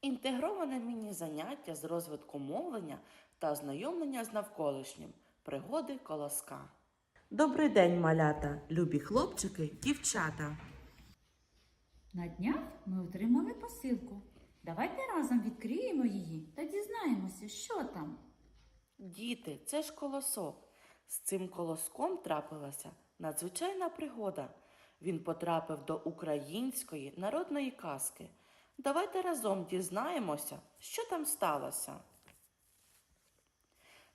Інтегроване міні-заняття з розвитку мовлення та ознайомлення з навколишнім. Пригоди колоска. Добрий день, малята, любі хлопчики, дівчата. На днях ми отримали посилку. Давайте разом відкриємо її та дізнаємося, що там. Діти, це ж колосок. З цим колоском трапилася надзвичайна пригода. Він потрапив до української народної казки. Давайте разом дізнаємося, що там сталося.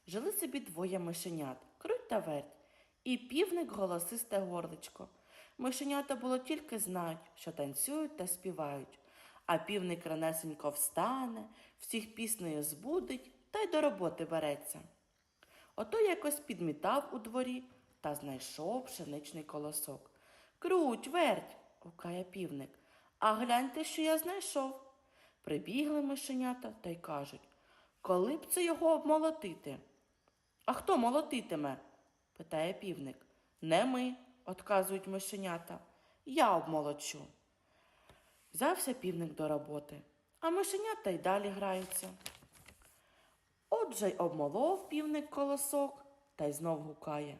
Жили собі двоє мишенят, круть та верть, і півник голосисте горличко. Мишенята було тільки знають, що танцюють та співають, а півник ранесенько встане, всіх піснею збудить та й до роботи береться. Ото якось підмітав у дворі та знайшов пшеничний колосок. Круть, верть, гукає півник. А гляньте, що я знайшов. Прибігли мишенята та й кажуть, коли б це його обмолотити? А хто молотитиме? питає півник. Не ми, отказують мишенята. Я обмолочу. Взявся півник до роботи, а мишенята й далі граються. Отже й обмолов півник колосок та й знов гукає.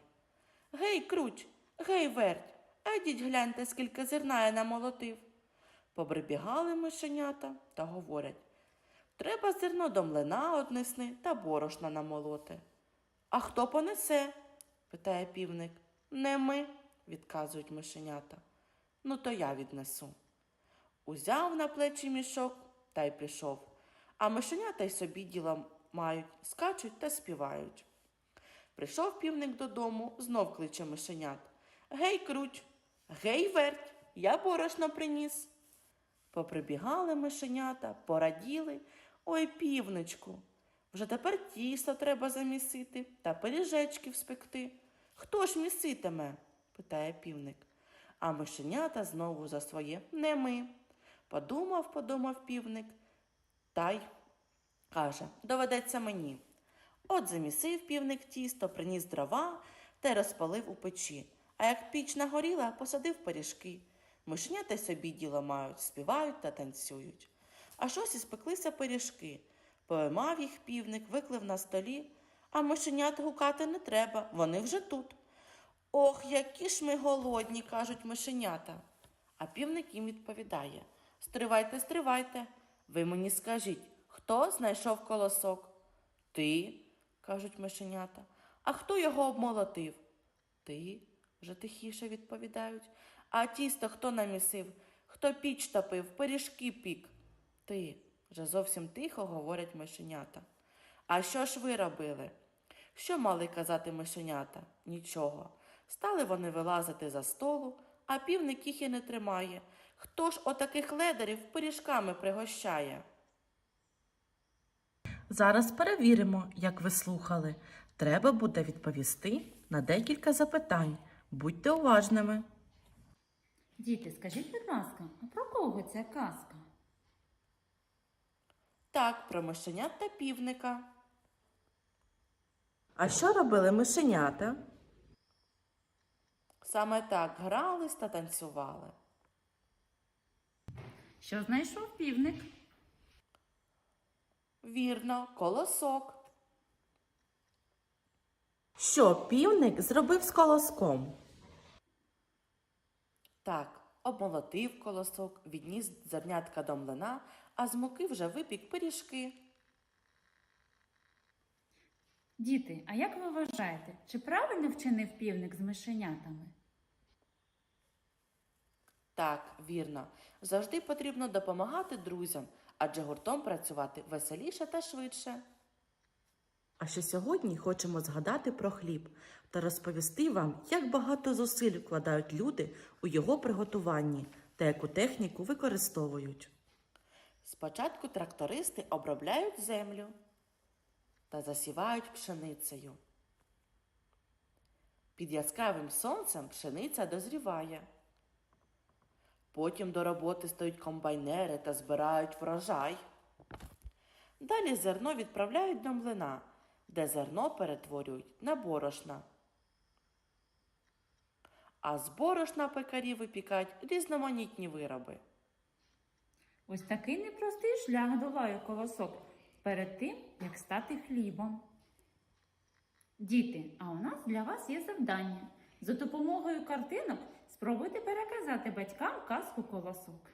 Гей, круть, гей, верть, едіть гляньте, скільки зерна я намолотив. Побрибігали мишенята та говорять Треба зерно до млина однесли та борошна намолоти. А хто понесе? питає півник. Не ми, відказують мишенята. Ну, то я віднесу. Узяв на плечі мішок та й пішов. А мишенята й собі діла мають, скачуть та співають. Прийшов півник додому, знов кличе мишенят. Гей, круть, гей, верть, я борошно приніс. Поприбігали мишенята, пораділи. Ой, півничку, вже тепер тісто треба замісити та пиріжечків спекти. Хто ж міситиме? питає півник. А мишенята знову за своє не ми. Подумав, подумав півник, та й каже, доведеться мені. От замісив півник тісто, приніс дрова та розпалив у печі. А як піч нагоріла, посадив пиріжки. Мишенята собі діло мають, співають та танцюють. А щось і спеклися пиріжки. Поймав їх півник, виклив на столі, а мишенят гукати не треба, вони вже тут. Ох, які ж ми голодні, кажуть мишенята. А півник їм відповідає Стривайте, стривайте. Ви мені скажіть, хто знайшов колосок? Ти, кажуть мишенята. А хто його обмолотив? Ти, вже тихіше відповідають. А тісто хто намісив, хто піч топив, пиріжки пік? Ти, вже зовсім тихо говорять мишенята. А що ж ви робили? Що мали казати мишенята? Нічого. Стали вони вилазити за столу, а півник їх і не тримає. Хто ж отаких ледарів пиріжками пригощає? Зараз перевіримо, як ви слухали. Треба буде відповісти на декілька запитань. Будьте уважними. Діти, скажіть, будь ласка, а про кого ця казка? Так, про мишенят та півника. А що робили мишенята? Саме так грались та танцювали. Що знайшов півник? Вірно, колосок. Що півник зробив з колоском? Так, обмолотив колосок, відніс зернятка до млина, а з муки вже випік пиріжки. Діти, а як ви вважаєте, чи правильно вчинив півник з мишенятами? Так, вірно. Завжди потрібно допомагати друзям, адже гуртом працювати веселіше та швидше. А ще сьогодні хочемо згадати про хліб та розповісти вам, як багато зусиль вкладають люди у його приготуванні та яку техніку використовують. Спочатку трактористи обробляють землю та засівають пшеницею. Під яскравим сонцем пшениця дозріває. Потім до роботи стають комбайнери та збирають врожай. Далі зерно відправляють до млина, де зерно перетворюють на борошна. А з борошна пекарі випікають різноманітні вироби. Ось такий непростий шлях долає колосок перед тим, як стати хлібом. Діти, а у нас для вас є завдання. За допомогою картинок спробуйте переказати батькам казку колосок.